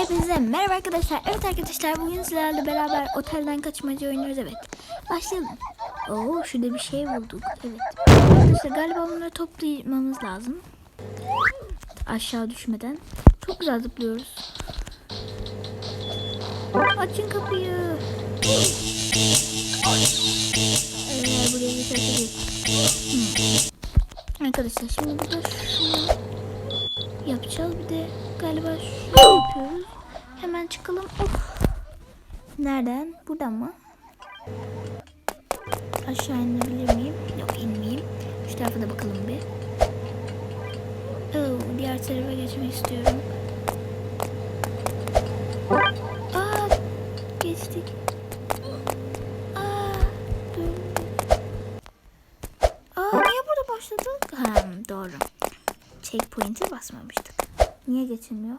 Hepinize merhaba arkadaşlar. Evet arkadaşlar bugün sizlerle beraber otelden kaçmaca oynuyoruz. Evet. Başlayalım. Oo şurada bir şey bulduk. Evet. Arkadaşlar galiba bunları toplamamız lazım. Aşağı düşmeden. Çok güzel zıplıyoruz. Açın kapıyı. Eğer buraya geçersek. Hmm. Arkadaşlar şimdi burada şunu yapacağız. Bir de galiba. Hemen çıkalım. Of. Nereden? Buradan mı? Aşağı inebilir miyim? Yok inmeyeyim. Şu tarafa da bakalım bir. Oo, diğer tarafa geçmek istiyorum. Aa, geçtik. Aa, döndük. Aa, niye burada başladık? Ha, doğru. Checkpoint'e basmamıştık. Niye geçilmiyor?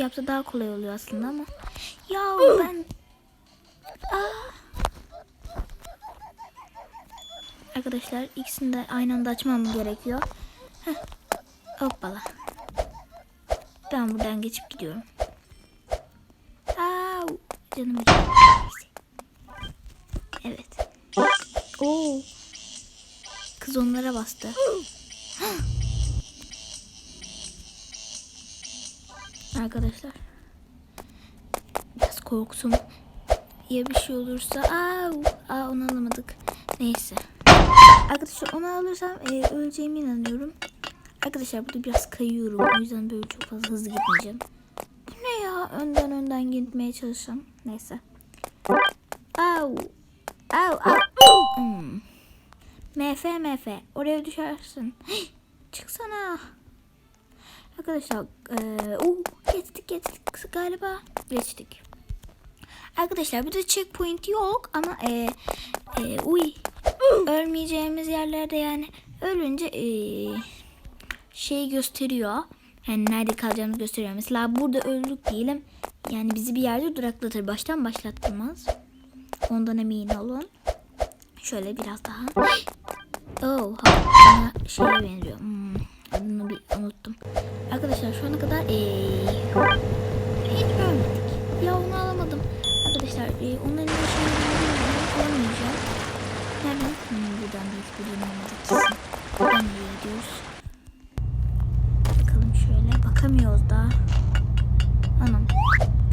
Kişi yapsa daha kolay oluyor aslında ama. Ya ben... Aa. Arkadaşlar ikisini de aynı anda açmam gerekiyor. Heh. Hoppala. Ben buradan geçip gidiyorum. Au. Canım. Evet. Oo. Kız onlara bastı. Arkadaşlar. Biraz korktum. Ya bir şey olursa. Aa, aa onu alamadık. Neyse. Arkadaşlar onu alırsam e, öleceğime inanıyorum. Arkadaşlar burada biraz kayıyorum. O yüzden böyle çok fazla hızlı gitmeyeceğim. Bu ne ya? Önden önden gitmeye çalışacağım. Neyse. Au. Au au. Hmm. MF MF. Oraya düşersin. Çıksana. Arkadaşlar eee uh, geçtik geçtik galiba. Geçtik. Arkadaşlar burada checkpoint yok ama eee eee uy ölmeyeceğimiz yerlerde yani ölünce eee şey gösteriyor. Yani nerede kalacağımızı gösteriyor. Mesela burada öldük diyelim. Yani bizi bir yerde duraklatır. Baştan başlattırmaz. Ondan emin olun. Şöyle biraz daha. Oh, bana şeye benziyor. Hmm, adını bir unuttum. Arkadaşlar şu ana kadar ee, hiç görmedik. Ya onu alamadım. Arkadaşlar ee, onların ne şeyini alamayacağım. Nereden? Hmm, buradan da hiç bilmiyorum olmadı kesin. Buradan nereye gidiyoruz? Bakalım şöyle. Bakamıyoruz daha. Anam.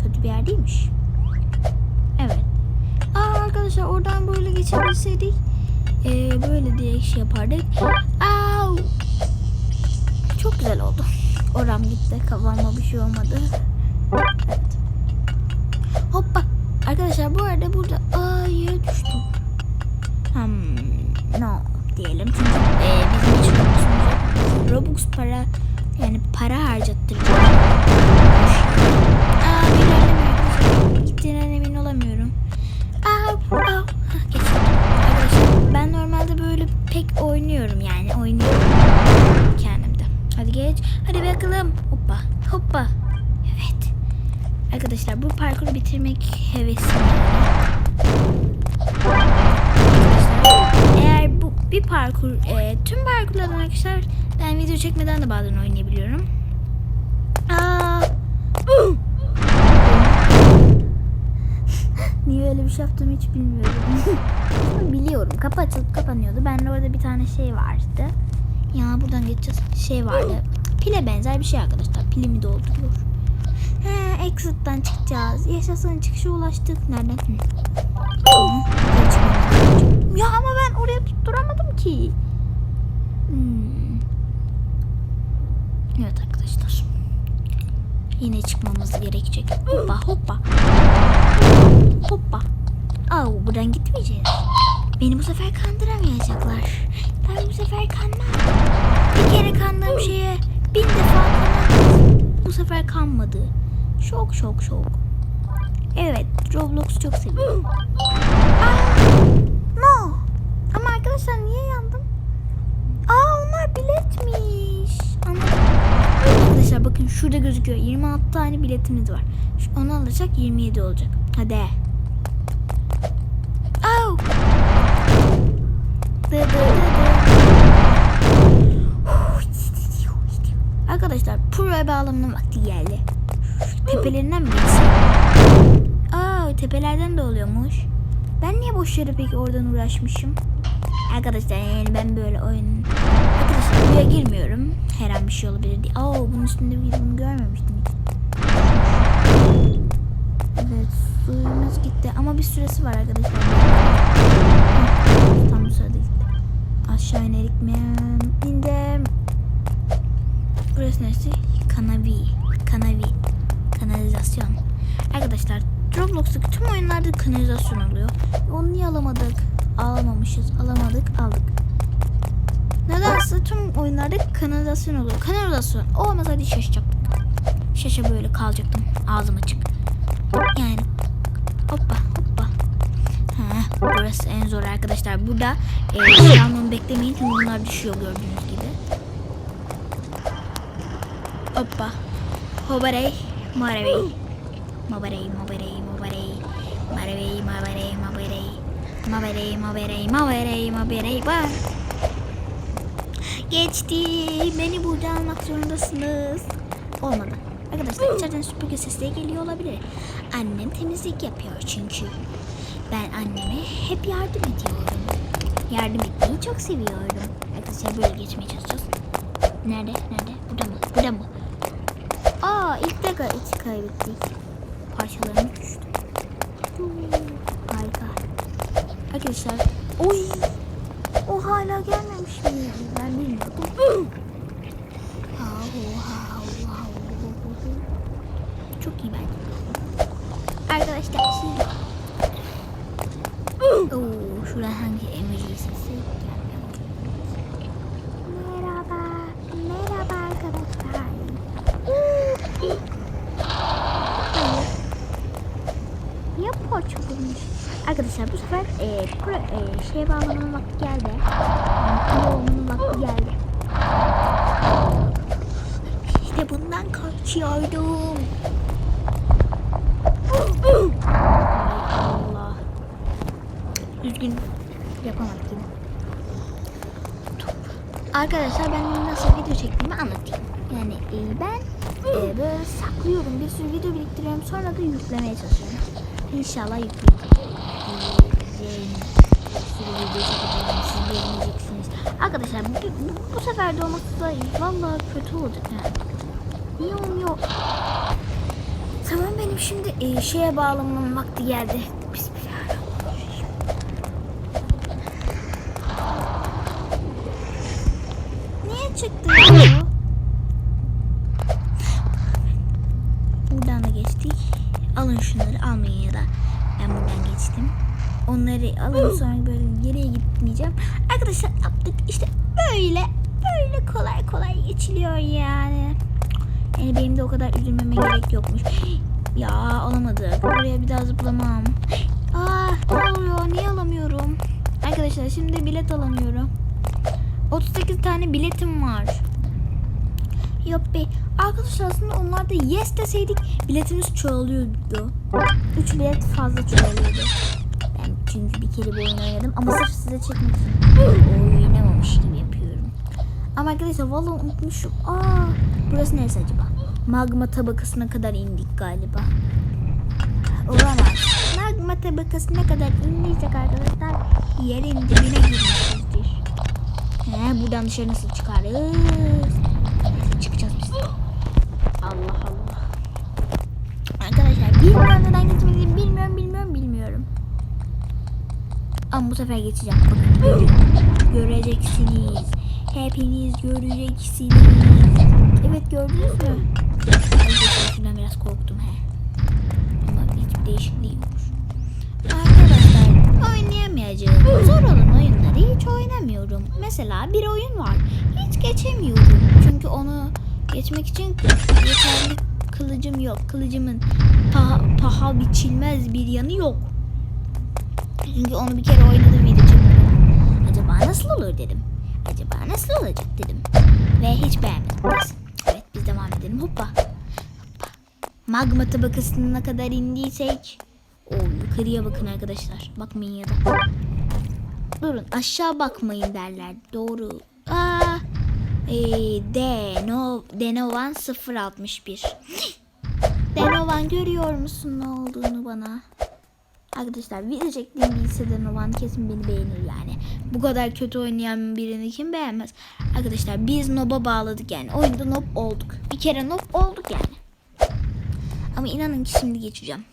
Kötü bir yer değilmiş. Evet. Aa arkadaşlar oradan böyle geçebilseydik ee, böyle diye şey yapardık. Au! Çok güzel oldu. Oram gitti. Kafama bir şey olmadı. Evet. Hoppa. Arkadaşlar bu arada burada aa yere düştüm. Hmm, no diyelim. Çünkü ee, bizim için Robux para yani para harcattıracak. Video çekmeden de bazen oynayabiliyorum. Aa, Niye öyle bir şey yaptığımı hiç bilmiyorum. Biliyorum. Kapı açılıp kapanıyordu. Ben de orada bir tane şey vardı. Ya buradan geçeceğiz. Şey vardı. Pile benzer bir şey arkadaşlar. Pilimi dolduruyor. He, exit'ten çıkacağız. Yaşasın çıkışa ulaştık. Nereden? Ya ama ben oraya tutturamadım ki. Hmm. Evet arkadaşlar. Yine çıkmamız gerekecek. Hoppa hoppa. Hoppa. Au buradan gitmeyeceğiz. Beni bu sefer kandıramayacaklar. Ben bu sefer kanmam. Bir kere kandığım şeye bin defa kanarım. Bu sefer kanmadı. Şok şok şok. Evet Roblox çok seviyorum. Aa, no. Ama arkadaşlar niye yandım? Bakın şurada gözüküyor. 26 tane biletimiz var. Onu alırsak 27 olacak. Hadi. Au. Dı dı dı dı. Arkadaşlar proya bağlamının vakti geldi. Tepelerinden mi geçsem? Aa tepelerden de oluyormuş. Ben niye boş yere peki oradan uğraşmışım? Arkadaşlar yani ben böyle oyun... Buraya girmiyorum. Her an bir şey olabilir diye. Aa bunun üstünde bir bunu görmemiştim. Evet suyumuz gitti ama bir süresi var arkadaşlar. Tam bu sırada gitti. Aşağı inerik mi? İndim. Burası neresi? Kanavi. Kanavi. Kanalizasyon. Arkadaşlar Roblox'taki tüm oyunlarda kanalizasyon oluyor. Onu niye alamadık? Alamamışız. Alamadık. Aldık. Nedense tüm oyunlarda kanalizasyon oluyor. Kanalizasyon. Olmasaydı şaşacaktık. Şaşa böyle kalacaktım. Ağzım açık. Yani hoppa hoppa. Ha, burası en zor arkadaşlar. Burada e, almamı beklemeyin çünkü bunlar düşüyor gördüğünüz gibi. Hoppa. Hobarey. Marabey. Mabarey, mabarey, mabarey. Marabey, mabarey, mabarey. Mabarey, mabarey, mabarey, mabarey. Geçti. Beni burada almak zorundasınız. Olmadı. Arkadaşlar içeriden süpürge sesleri geliyor olabilir. Annem temizlik yapıyor çünkü. Ben anneme hep yardım ediyorum. Yardım etmeyi çok seviyorum. Arkadaşlar böyle geçmeye çalışacağız. Nerede? Nerede? Burada mı? Burada mı? Aa ilk dakika hiç kaybettik. Parçalarımız düştü. Harika. Arkadaşlar. Oy. O hala gelmemiş mi? Ben hahu. Çok iyi bence. Arkadaşlar şimdi. Oo, şuradan hangi emoji sesi? Merhaba. Merhaba arkadaşlar. Ya parçalamış. Arkadaşlar bu sefer e, pro, e, şeye bağlamanın vakti Arkadaşlar ben nasıl video çektiğimi anlatayım. Yani e, ben e, böyle saklıyorum. Bir sürü video biriktiriyorum. Sonra da yüklemeye çalışıyorum. İnşallah yükleyeceğim. Arkadaşlar bu, bu, bu sefer de olması da kötü olacak yani. Niye olmuyor? Tamam benim şimdi e, şeye bağlamam vakti geldi. Bismillahirrahmanirrahim. Niye çıktı ya? Buradan da geçtik. Alın şunları almayın ya da ben buradan geçtim. Onları alın sonra böyle geriye gitmeyeceğim. Arkadaşlar yaptık işte böyle böyle kolay kolay geçiliyor yani. Yani benim de o kadar üzülmeme gerek yokmuş. Ya alamadık. Oraya bir daha zıplamam. Aa ne oluyor? Niye alamıyorum? Arkadaşlar şimdi bilet alamıyorum. 38 tane biletim var. Yok be. Arkadaşlar aslında onlarda yes deseydik biletimiz çoğalıyordu. 3 bilet fazla çoğalıyordu. Ben çünkü bir kere bir oyun oynadım ama sırf size çekmek için oynamamış gibi yapıyorum. Ama arkadaşlar vallahi unutmuşum. Aa, burası neresi acaba? Magma tabakasına kadar indik galiba. Olamaz. Magma tabakasına kadar indiysek arkadaşlar yerin dibine girmişizdir. He, buradan dışarı nasıl çıkarız? Çıkacağız biz. Allah Allah. Bilmiyorum neden geçmediğimi bilmiyorum bilmiyorum bilmiyorum. Ama bu sefer geçeceğim. Bakın. Göreceksiniz. Hepiniz göreceksiniz. Evet gördünüz mü? Şuradan biraz korktum he. Ama hiçbir değişikliği yokmuş. Arkadaşlar oynayamayacağım. Zor olan oyunları hiç oynamıyorum. Mesela bir oyun var. Hiç geçemiyorum. Çünkü onu geçmek için yeterli kılıcım yok. Kılıcımın paha, paha biçilmez bir yanı yok. Çünkü onu bir kere oynadım çekmedim. Acaba nasıl olur dedim. Acaba nasıl olacak dedim. Ve hiç beğenmedim. Evet biz devam edelim. Hoppa. Hoppa. Magma tabakasına kadar indiysek. O yukarıya bakın arkadaşlar. Bakmayın ya da. Durun aşağı bakmayın derler. Doğru. Ee, Deno, Denovan 061. Denovan görüyor musun ne olduğunu bana? Arkadaşlar video çektiğim bilse Denovan kesin beni beğenir yani. Bu kadar kötü oynayan birini kim beğenmez? Arkadaşlar biz Nob'a bağladık yani. Oyunda Nob olduk. Bir kere Nob olduk yani. Ama inanın ki şimdi geçeceğim.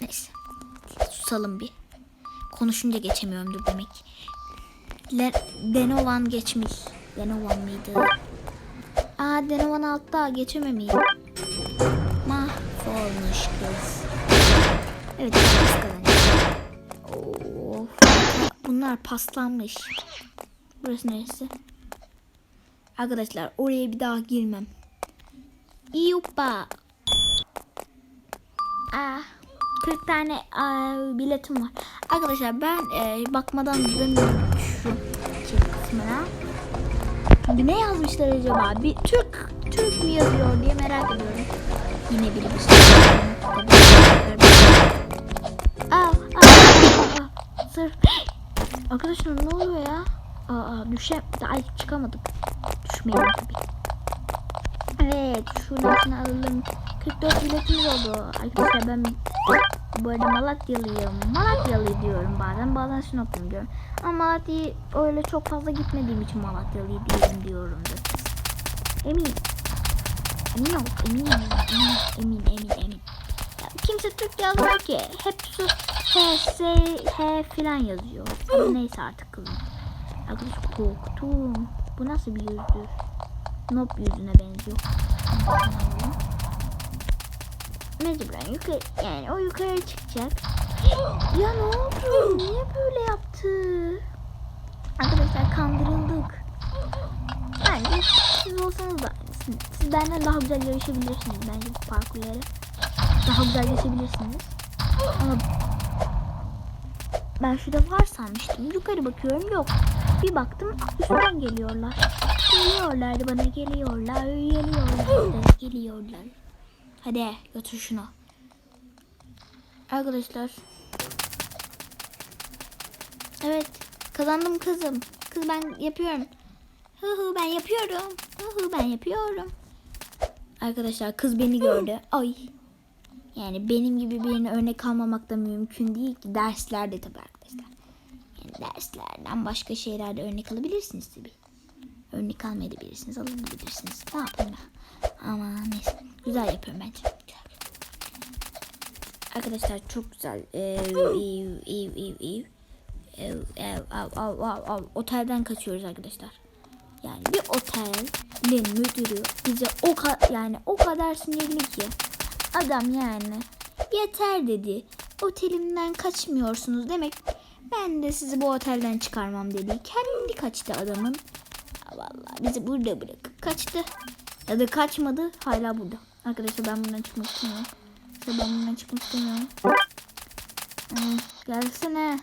Neyse. Susalım bir. Konuşunca geçemiyorumdur demek. Le Denovan geçmiş. Denovan mıydı? Aa Denovan altta geçememeyim. Mahvolmuş kız. Evet kız kazanacak. Of. Bunlar paslanmış. Burası neresi? Arkadaşlar oraya bir daha girmem. Yuppa. Ah, 40 tane aa, biletim var. Arkadaşlar ben e, bakmadan duramıyorum şu şey kısmına. Ne yazmışlar acaba? Bir Türk Türk mü yazıyor diye merak ediyorum. Yine biri bir şey. Aa, aa, aa. Sır. Arkadaşlar ne oluyor ya? Aa, düşe ay çıkamadık. Düşmeyelim tabii. Evet, içine alalım. 44 biletimiz oldu. Arkadaşlar ben bu arada Malatyalıyım. Malatyalı diyorum bazen. Bazen Sinopluyum diyorum. Ama Malatya'yı öyle çok fazla gitmediğim için Malatyalı diyorum diyorumdur. Eminim. Emin ol. Emin ol. Emin, emin, emin, emin. Ya, kimse Türk yazmıyor ki. Hep su H, S, H filan yazıyor. Ama neyse artık kızım. Arkadaş korktum. Bu nasıl bir yüzdür? Nop yüzüne benziyor. Mecburen yukarı yani o yukarı çıkacak. Ya ne oldu? Niye böyle yaptı? Arkadaşlar kandırıldık. Bence siz olsanız da siz, benden daha güzel yarışabilirsiniz bence bu parkurları. Daha güzel geçebilirsiniz. Ama ben şurada var sanmıştım. Yukarı bakıyorum yok. Bir baktım üstten geliyorlar. Geliyorlar bana geliyorlar. Geliyorlar. Geliyorlar. Hadi götür şunu. Arkadaşlar. Evet. Kazandım kızım. Kız ben yapıyorum. Hı hı ben yapıyorum. Hı hı ben yapıyorum. Arkadaşlar kız beni gördü. Ay. Yani benim gibi birini örnek almamak da mümkün değil ki. Derslerde tabii arkadaşlar. Yani derslerden başka şeylerde örnek alabilirsiniz tabii. Örnek almayabilirsiniz, alabilirsiniz. Ne yapayım ben? Ama neyse. Güzel yapıyorum bence. Arkadaşlar çok güzel. Ev, ev, ev, ev, ev. Ev, av, av, av, av. Otelden kaçıyoruz arkadaşlar. Yani bir otelin müdürü bize o kadar yani o kadar sinirli ki adam yani yeter dedi. Otelimden kaçmıyorsunuz demek. Ben de sizi bu otelden çıkarmam dedi. Kendi kaçtı adamın. Vallahi bizi burada bırakıp kaçtı. Ya da kaçmadı hala burada. Arkadaşlar ben bundan çıkmak istemiyorum. İşte ben bundan çıkmak istemiyorum. Hmm, gelsene.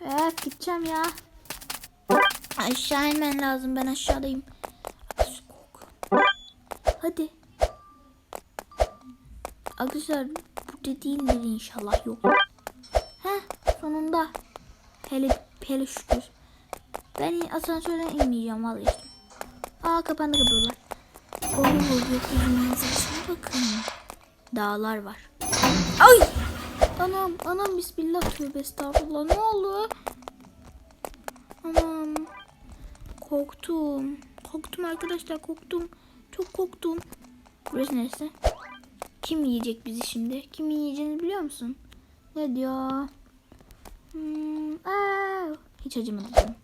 Evet gideceğim ya. Aşağı inmen lazım. Ben aşağıdayım. Hadi. Arkadaşlar burada değildir inşallah yok. Heh sonunda. Hele, hele şükür. Ben asansörden inmeyeceğim vallahi. Aa kapandı kapılar. Gökyüzü manzarasına bakın. Dağlar var. Ay! Anam, anam bismillah tövbe estağfurullah. Ne oldu? Anam. Korktum. Korktum arkadaşlar korktum. Çok korktum. Burası neresi? Kim yiyecek bizi şimdi? Kim yiyeceğini biliyor musun? Ne diyor? Hmm, aa, hiç acımadı canım.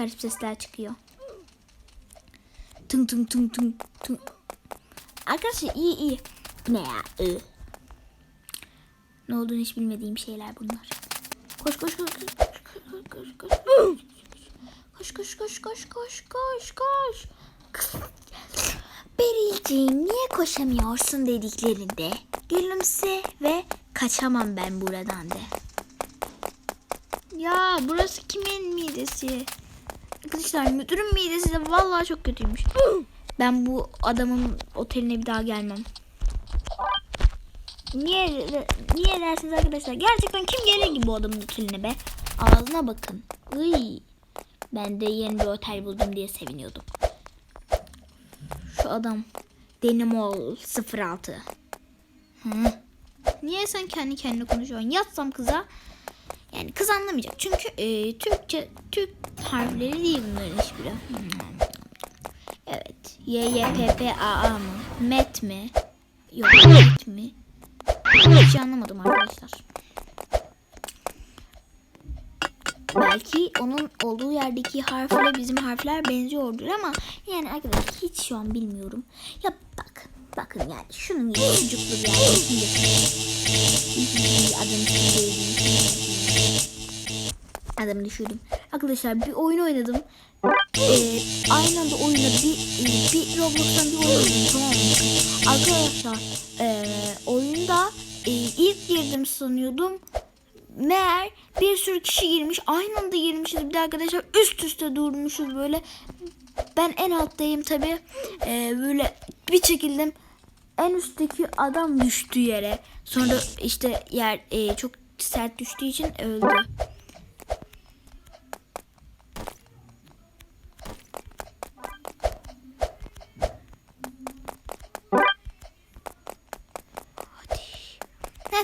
Garip sesler çıkıyor. Tın tın tın tın tın. Arkadaşlar iyi iyi. Ne ya? I. Ne olduğunu hiç bilmediğim şeyler bunlar. Koş koş koş koş koş koş koş koş. Koş koş koş koş koş koş. Bericiğim niye koşamıyorsun dediklerinde gülümse ve kaçamam ben buradan de. Ya burası kimin midesi? Arkadaşlar müdürün midesi de vallahi çok kötüymüş. Ben bu adamın oteline bir daha gelmem. Niye niye dersiniz arkadaşlar? Gerçekten kim gelir ki bu adamın oteline be? Ağzına bakın. Iy. Ben de yeni bir otel buldum diye seviniyordum. Şu adam Denimol 06. Hı. Niye sen kendi kendine konuşuyorsun? Yatsam kıza yani kız anlamayacak. Çünkü e, Türkçe Türk harfleri değil bunların hiçbiri. Evet. Y Y P P A A mı? Met mi? Yok met mi? Hiç anlamadım arkadaşlar. Belki onun olduğu yerdeki harfle bizim harfler benziyordur ama yani arkadaşlar hiç şu an bilmiyorum. Ya bak bakın yani şunun gibi çocuklu bir adını. Adamı düşürdüm. Arkadaşlar bir oyun oynadım. Ee, aynı anda oyunda bir, bir Roblox'tan bir oyun oynadım tamam mı? Arkadaşlar e, oyunda e, ilk girdim sanıyordum. Meğer bir sürü kişi girmiş. Aynı anda girmişiz. Bir de arkadaşlar üst üste durmuşuz böyle. Ben en alttayım tabi. Ee, böyle bir çekildim. En üstteki adam düştü yere. Sonra işte yer e, çok sert düştüğü için öldü.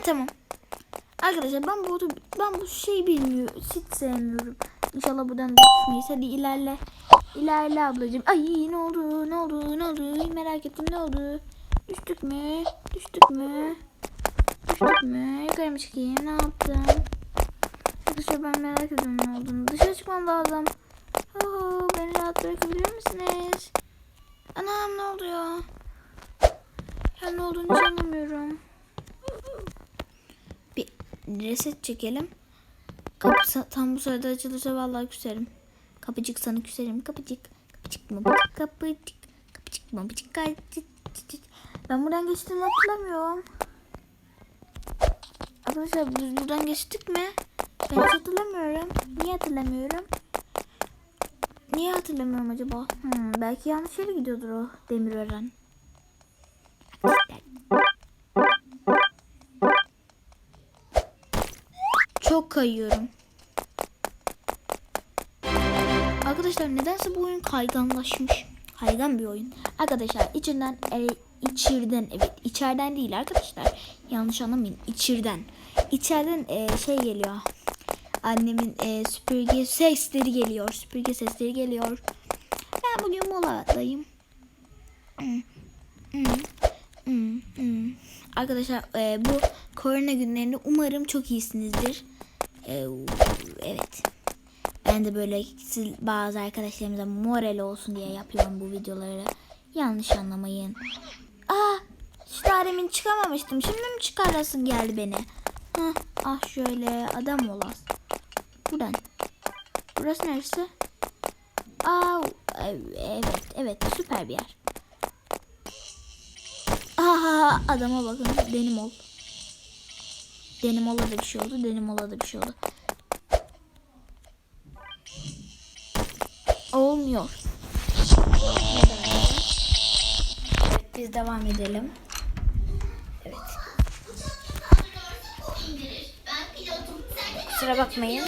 Tamam. Arkadaşlar ben bu ben bu şeyi bilmiyorum. Hiç sevmiyorum. İnşallah buradan düşmeyiz. Hadi ilerle. İlerle ablacığım. Ay ne oldu? Ne oldu? Ne oldu? Merak ettim ne oldu? Düştük mü? Düştük mü? Düştük mü? Yukarı mı çıkayım? Ne yaptım? Arkadaşlar ben merak ediyorum ne olduğunu. Dışarı çıkmam lazım. Oo, beni rahat bırakabilir misiniz? Anam ne oluyor? Ya ne olduğunu hiç anlamıyorum. Reset çekelim. Kapı tam bu sırada açılırsa vallahi küserim. Kapıcık sana küserim. Kapıcık. Kapıcık mı? Kapıcık. Kapıcık mı? Kapıcık. Ben buradan geçtiğimi hatırlamıyorum. Arkadaşlar biz buradan geçtik mi? Ben hiç hatırlamıyorum. Niye hatırlamıyorum? Niye hatırlamıyorum acaba? Hmm, belki yanlış yere gidiyordur o Demirören. Kayıyorum. Arkadaşlar nedense bu oyun kayganlaşmış. Kaygan bir oyun. Arkadaşlar içinden e, içeriden evet içeriden değil arkadaşlar. Yanlış anlamayın. içeriden. İçeriden e, şey geliyor. Annemin e, süpürge sesleri geliyor. Süpürge sesleri geliyor. Ben bugün moladayım. Hmm. Arkadaşlar e, bu korona günlerinde umarım çok iyisinizdir. E, evet. Ben de böyle siz, bazı arkadaşlarımıza moral olsun diye yapıyorum bu videoları. Yanlış anlamayın. Aa, işte demin çıkamamıştım. Şimdi mi çıkarasın geldi beni? Heh, ah şöyle adam olas. Buradan. Burası neresi? Aa, evet, evet süper bir yer. Aha adama bakın. Denim ol. Denim ola da bir şey oldu. Denim ola da bir şey oldu. Olmuyor. Evet, biz devam edelim. Evet. Kusura bakmayın.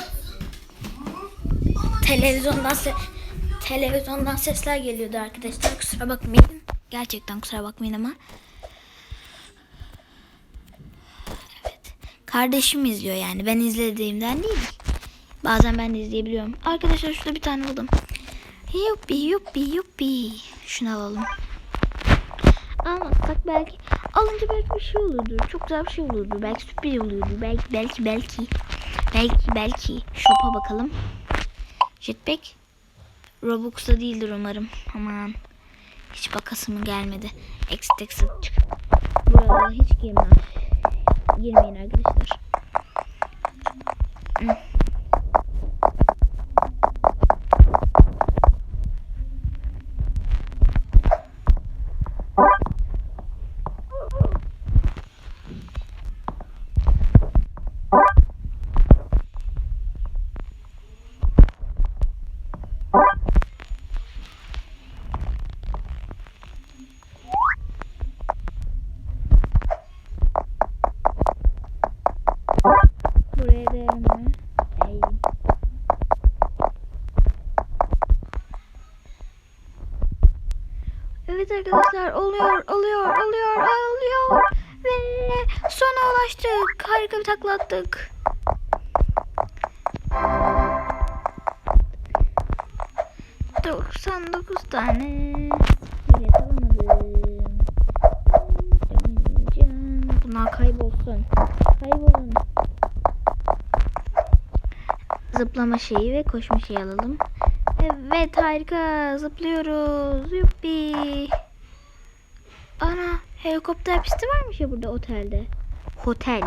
Televizyondan se televizyondan sesler geliyordu arkadaşlar. Kusura bakmayın. Gerçekten kusura bakmayın ama. Kardeşim izliyor yani. Ben izlediğimden değil. Bazen ben de izleyebiliyorum. Arkadaşlar şurada bir tane buldum. Yuppi yuppi yuppi. Şunu alalım. Almazsak belki alınca belki bir şey olurdu. Çok güzel bir şey olurdu. Belki sürpriz olurdu. Belki belki belki. Belki belki. Shop'a bakalım. Jetpack. Robux'ta değildir umarım. Aman. Hiç bakasımı gelmedi. Exit exit çık. Buraya hiç girmem. Girmeyin arkadaşlar. Evet arkadaşlar oluyor oluyor oluyor oluyor ve sona ulaştık. Harika bir takla attık. Doksan dokuz tane bilet alamadım. Bunlar kaybolsun. Kaybolun. Zıplama şeyi ve koşma şeyi alalım. Evet harika zıplıyoruz. Yuppi. Ana helikopter pisti varmış ya burada otelde. Hotel.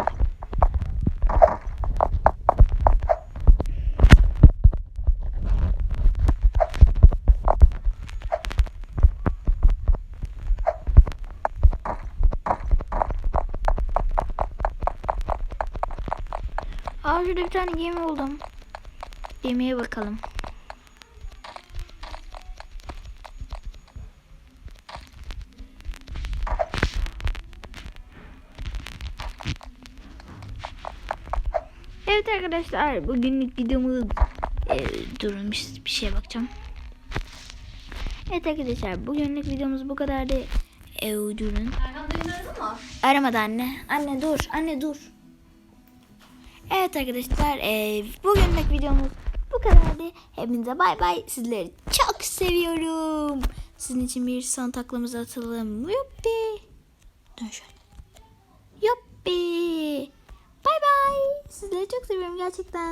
Aa şurada bir tane gemi buldum. Gemiye bakalım. Evet arkadaşlar bugünlük videomuz e, durun bir, şeye bakacağım. Evet arkadaşlar bugünlük videomuz bu kadardı. E, durun. Aramadı anne. Anne dur. Anne dur. Evet arkadaşlar e, bugünlük videomuz bu kadardı. Hepinize bay bay. Sizleri çok seviyorum. Sizin için bir son taklamızı atalım. Yuppi. Dön şöyle. Çok seviyorum gerçekten.